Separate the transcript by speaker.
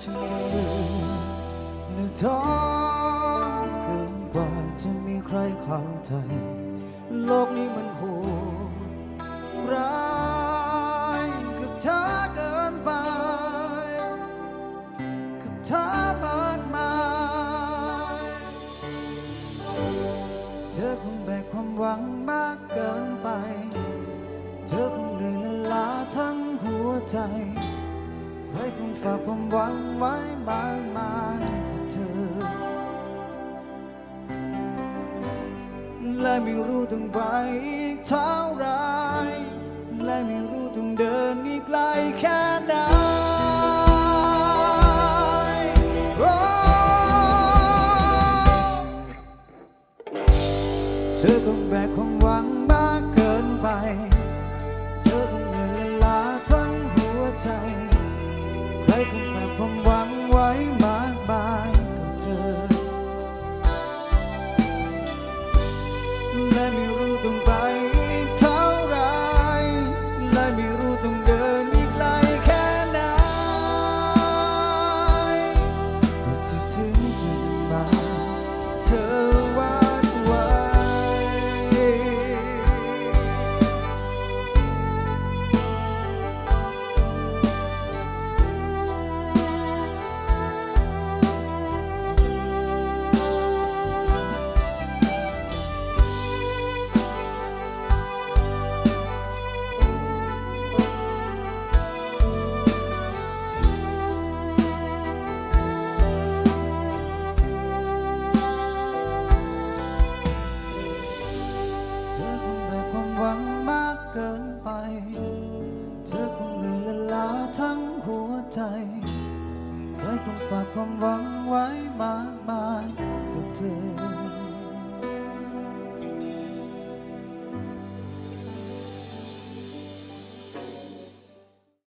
Speaker 1: ฉันเหนื่อยท้อเกินกว่าจะมีใครเข้าใจ โลกนี้มันโหดร้ายกับเธอเกินไป กับเธอมากมายเธอคงแบกความหวังมากเกินไป เธอคงเหนื่อยและล้าทั้งหัวใจ ฝากความหวังไว้มากมายกับเธอ และไม่รู้ต้องไปอีกเท่าไร และไม่รู้ต้องเดินอีกไกลแค่ไหนโอ้เธอคงแบกความหวัง เทั้งหัวใจใครคงฝากความหวังไว้มากมายกับเธอ